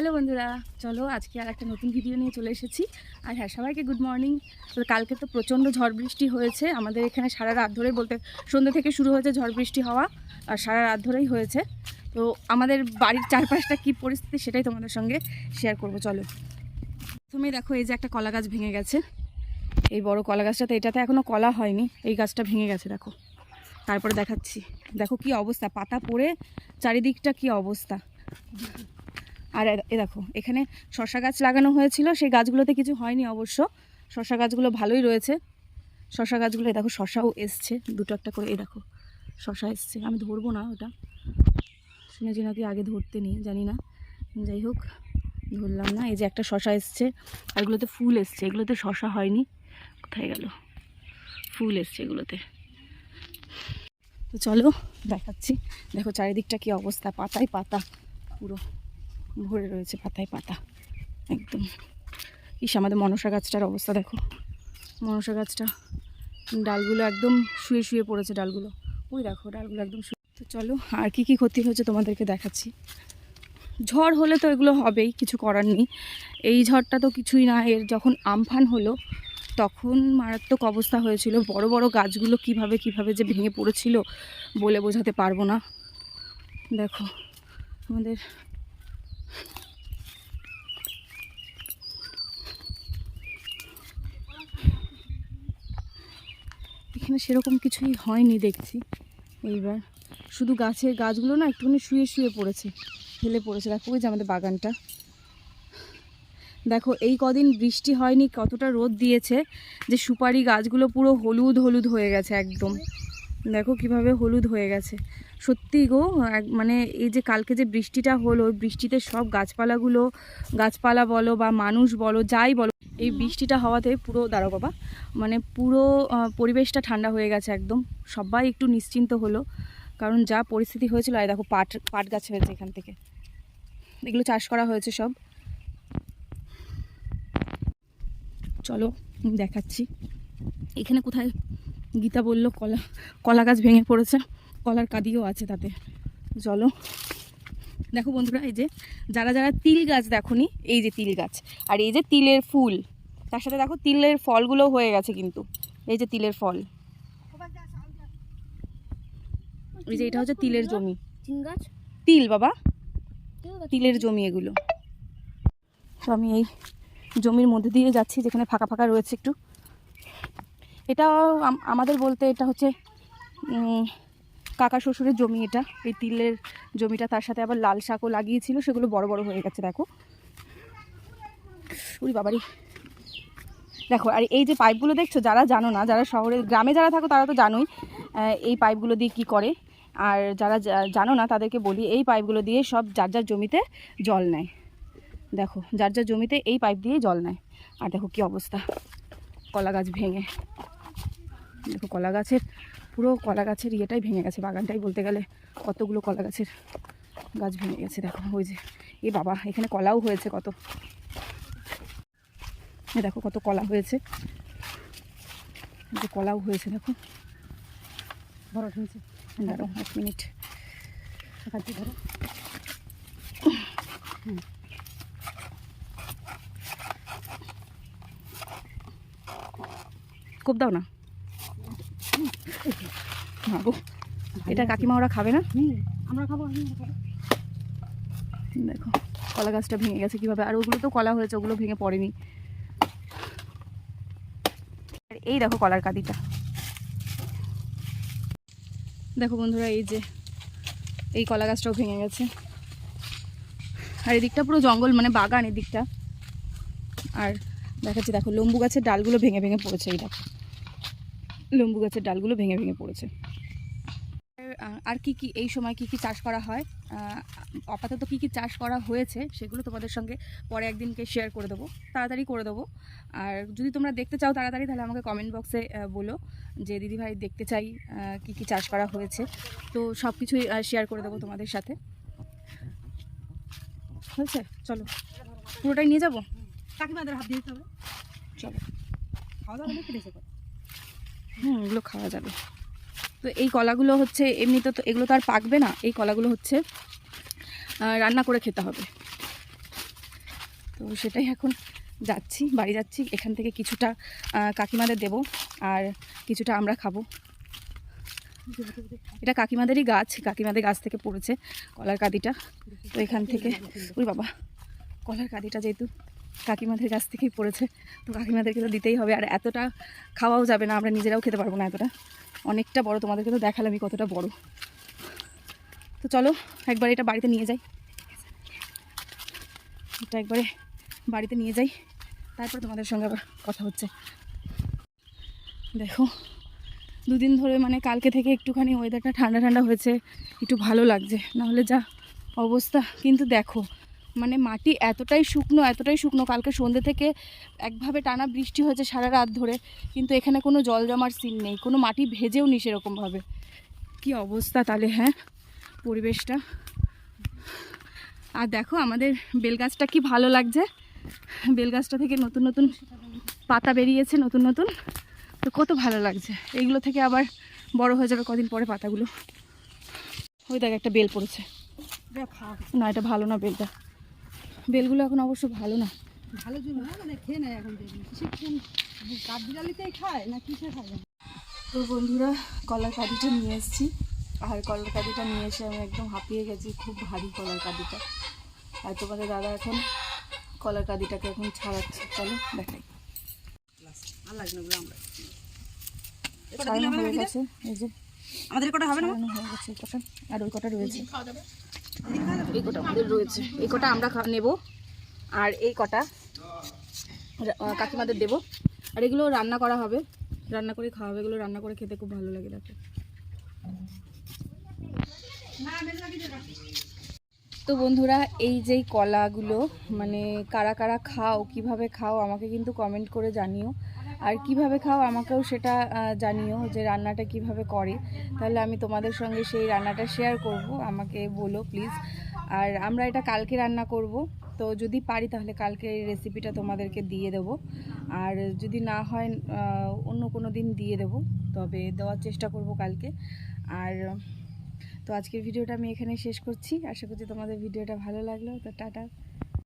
Hello বন্ধুরা, চলো আজকে আর একটা নতুন ভিডিও নিয়ে চলে এসেছি। আর হ্যাঁ সবাইকে গুড মর্নিং কালকে তো প্রচণ্ড ঝড় বৃষ্টি হয়েছে। আমাদের এখানে সারা রাত ধরেই বলতে সন্ধ্যে থেকে শুরু হয়েছে ঝড় বৃষ্টি হওয়া, আর সারা রাত ধরেই হয়েছে। তো আমাদের বাড়ির চারপাশটা কী পরিস্থিতি সেটাই তোমাদের সঙ্গে শেয়ার করব, চলো। প্রথমেই দেখো, এই যে একটা কলা গাছ ভেঙে গেছে। এই বড় কলা গাছটাতে এটাতে এখনও কলা হয়নি। এই গাছটা ভেঙে গেছে, দেখো। তারপরে দেখাচ্ছি। দেখো কি অবস্থা, পাতা পড়ে, চারিদিকটা কি অবস্থা। আর এ- দেখো, এখানে শশা গাছ লাগানো হয়েছিল, সেই গাছগুলোতে কিছু হয়নি অবশ্য। শশা গাছগুলো ভালোই রয়েছে। শশা গাছগুলো দেখো শশাও এসছে, দুটো একটা করে, এ দেখো শশা এসছে। আমি ধরবো না ওটা। শুনেছি নাকি আগে ধরতে নেই, জানি না। যাই হোক, ধরলাম না। এই যে একটা শশা এসছে, আর এগুলোতে ফুল এসছে। এগুলোতে শশা হয়নি। কোথায় গেল? ফুল এসছে এগুলোতে। তো চলো, দেখাচ্ছি। দেখো চারিদিকটা কি অবস্থা, পাতায় পাতা, পুরো। ভরে রয়েছে পাতায় পাতা। একদম। ইস, আমাদের মনসা গাছটার অবস্থা দেখো। মনসা গাছটা, ডালগুলো একদম শুয়ে শুয়ে পড়েছে ডালগুলো। ওই দেখো, ডালগুলো একদম শুয়ে। তো চলো, আর কি কি ক্ষতি হয়েছে তোমাদেরকে দেখাচ্ছি। ঝড় হলে তো এগুলো হবেই, কিছু করার নেই। এই ঝড়টা তো কিছুই না, এর যখন আমফান হলো, তখন মারাত্মক অবস্থা হয়েছিল। বড় বড় গাছগুলো কীভাবে কীভাবে যে ভেঙে পড়েছিল বলে বোঝাতে পারব না। দেখো, আমাদের এখানে সেরকম কিছুই হয়নি দেখছি। এইবার শুধু গাছের গাছগুলো না একটুখানি শুয়ে শুয়ে পড়েছে, ফেলে পড়েছে। দেখো ওই যে আমাদের বাগানটা। দেখো, এই কদিন বৃষ্টি হয়নি, কতটা রোদ দিয়েছে যে সুপারি গাছগুলো পুরো হলুদ হলুদ হয়ে গেছে একদম। দেখো কীভাবে হলুদ হয়ে গেছে। সত্যি গো মানে এই যে কালকে যে বৃষ্টিটা হলো বৃষ্টিতে সব গাছপালাগুলো, গাছপালা বলো বা মানুষ বলো, যাই বলো এই বৃষ্টিটা হওয়াতে পুরো দাঁড়ো বাবা মানে পুরো পরিবেশটা ঠান্ডা হয়ে গেছে একদম। সবাই একটু নিশ্চিন্ত হলো, কারণ যা পরিস্থিতি হয়েছিল আর দেখো পাট পাট গাছ হয়েছে এখান থেকে। এগুলো চাষ করা হয়েছে সব। চলো, দেখাচ্ছি। এখানে কোথায় গীতা বলল, কলা কলা গাছ ভেঙে পড়েছে, কলার কাদিও আছে তাতে। চলো। দেখো বন্ধুরা এই যে যারা যারা তিল গাছ দেখনি এই যে তিল গাছ আর এই যে তিলের ফুল তার সাথে দেখো তিলের ফলগুলো হয়ে গেছে কিন্তু এই যে তিলের ফল। এই যে এটা হচ্ছে তিলের জমি। গাছ? তিল বাবা। তিলের জমি এগুলো। তো আমি এই জমির মধ্যে দিয়ে যাচ্ছি যেখানে ফাঁকা ফাঁকা রয়েছে একটু। এটা আমাদের বলতে এটা হচ্ছে কাকা শ্বশুরের জমি এটা। এই তিলের জমিটা তার সাথে আবার লাল শাকও লাগিয়েছিল, সেগুলো বড় বড় হয়ে গেছে, দেখো। উরি বাবারি। দেখো, আর এই যে পাইপগুলো দেখছ, যারা জানো না, যারা শহরে, গ্রামে যারা থাকো, তারা তো জানোই এই পাইপগুলো দিয়ে কি করে। আর যারা জানো না, তাদেরকে বলি, এই পাইপগুলো দিয়ে সব যার যার জমিতে জল নেয়। দেখো, যার যার জমিতে এই পাইপ দিয়ে জল নেয়। আর দেখো কি অবস্থা, কলা গাছ ভেঙে। দেখো কলা গাছের পুরো কলা গাছের ইয়েটাই ভেঙে গেছে, বাগানটাই বলতে গেলে। কতগুলো কলা গাছের গাছ ভেঙে গেছে, দেখো, ওই যে, এ বাবা, এখানে কলাও হয়েছে কত। দেখো, কত কলা হয়েছে। যে কলাও হয়েছে, দেখো। বড় হয়েছে দাঁড়াও এক মিনিট। ধরো। কোপ দাও না। না গো এটা কাকিমা ওরা খাবে না? আমরা খাব দেখো কলা গাছটা ভেঙে গেছে কীভাবে? আর ওগুলো তো কলা হয়েছে ওগুলো ভেঙে পড়েনি। আর এই দেখো কলার কাদিটা। দেখো বন্ধুরা এই যে এই কলা গাছটাও ভেঙে গেছে। আর এদিকটা পুরো জঙ্গল মানে বাগান এদিকটা। আর দেখাচ্ছি দেখো লম্বু গাছের ডালগুলো ভেঙে ভেঙে পড়েছে এই দেখো। লম্বু গাছের ডালগুলো ভেঙে ভেঙে পড়েছে। আর- কি কি এই সময় কি কি চাষ করা হয় আপাতত কি কি চাষ করা হয়েছে সেগুলো তোমাদের সঙ্গে পরে একদিনকে শেয়ার করে দেবো তাড়াতাড়ি করে দেবো। আর যদি তোমরা দেখতে চাও তাড়াতাড়ি তাহলে আমাকে কমেন্ট বক্সে বলো যে দিদিভাই দেখতে চাই কি কি চাষ করা হয়েছে। তো সব কিছুই শেয়ার করে দেবো তোমাদের সাথে। হয়েছে? চলো। পুরোটাই নিয়ে যাব? কাকিমাদের হাত দিয়ে দিতে হবে। চলো। খাওয়া দাওয়া হুম এগুলো খাওয়া যাবে। তো এই কলাগুলো হচ্ছে, এমনিতে তো এগুলো তো আর পাকবে না, এই কলাগুলো হচ্ছে রান্না করে খেতে হবে। তো সেটাই এখন যাচ্ছি, বাড়ি যাচ্ছি, এখান থেকে কিছুটা কাকিমাদের দেবো, আর কিছুটা আমরা খাব। এটা কাকিমাদেরই গাছ, কাকিমাদের গাছ থেকে পড়েছে কলার কাদিটা। তো এখান থেকে, ওই বাবা, কলার কাদিটা যেহেতু কাকিমাদের গাছ থেকেই পড়েছে, তো কাকিমাদেরকে তো দিতেই হবে, আর এতটা খাওয়াও যাবে না, আমরা নিজেরাও খেতে পারব না এতটা। অনেকটা বড়, তোমাদেরকে তো দেখালামই কতটা বড়। তো চলো, একবার এটা বাড়িতে নিয়ে যাই। এটা একবারে বাড়িতে নিয়ে যাই, তারপর তোমাদের সঙ্গে আবার কথা হচ্ছে। দেখো, দুদিন ধরে মানে কালকে থেকে একটুখানি ওয়েদারটা ঠান্ডা ঠান্ডা হয়েছে, একটু ভালো লাগছে। নাহলে যা অবস্থা, কিন্তু দেখো মানে মাটি এতটাই শুকনো এতটাই শুকনো কালকে সন্ধ্যে থেকে একভাবে টানা বৃষ্টি হয়েছে সারা রাত ধরে কিন্তু এখানে কোনো জল জমার সিন নেই কোনো মাটি ভেজেও নি সেরকমভাবে। কি অবস্থা তাহলে হ্যাঁ? পরিবেশটা। আর দেখো আমাদের বেলগাছটা কি ভালো লাগছে? বেলগাছটা থেকে নতুন নতুন পাতা বেরিয়েছে নতুন নতুন। তো কত ভালো লাগছে। এইগুলো থেকে আবার বড় হয়ে যাবে কদিন পরে পাতাগুলো। ওই দেখ একটা বেল পড়েছে। না এটা ভালো না বেলটা। বেলগুলো এখন অবশ্য ভালো না। ভালো জন্য না মানে খেয়ে নেয় এখন দেখবি শিখছেন কাঠ বিড়ালিতেই খায় না কিসে খায়। তো বন্ধুরা কলার কাদিটা নিয়ে এসেছি। আর কলার কাদিটা নিয়ে এসে আমি একদম হাঁপিয়ে গেছি খুব ভারী কলার কাদিটা আর তোমাদের দাদা এখন কলার কাদিটাকে এখন ছাড়াচ্ছে। চলো দেখাই। ছাড়ানো হয়ে গেছে এই যে আমাদের কটা হবে না হয়ে গেছে কটা। আর ওই কটা রয়েছে। এই কটা আমাদের রয়েছে। এই কটা আমরা নেব। আর এই কটা কাকিমাদের দেবো। আর এগুলো রান্না করা হবে। রান্না করে খাওয়া হবে। এগুলো রান্না করে খেতে খুব ভালো লাগে দেখো। তো বন্ধুরা, এই যেই কলাগুলো মানে কারা কারা খাও, কীভাবে খাও, আমাকে কিন্তু কমেন্ট করে জানিও। আর কীভাবে খাও আমাকেও সেটা জানিও যে রান্নাটা কীভাবে করে। তাহলে আমি তোমাদের সঙ্গে সেই রান্নাটা শেয়ার করব, আমাকে বলো প্লিজ আর আমরা এটা কালকে রান্না করব, তো যদি পারি তাহলে কালকে এই রেসিপিটা তোমাদেরকে দিয়ে দেবো। আর যদি না হয় অন্য কোনো দিন দিয়ে দেবো, তবে দেওয়ার চেষ্টা করব কালকে। আর, তো আজকের ভিডিওটা আমি এখানে শেষ করছি। আশা করছি তোমাদের ভিডিওটা ভালো লাগল, তো টাটা।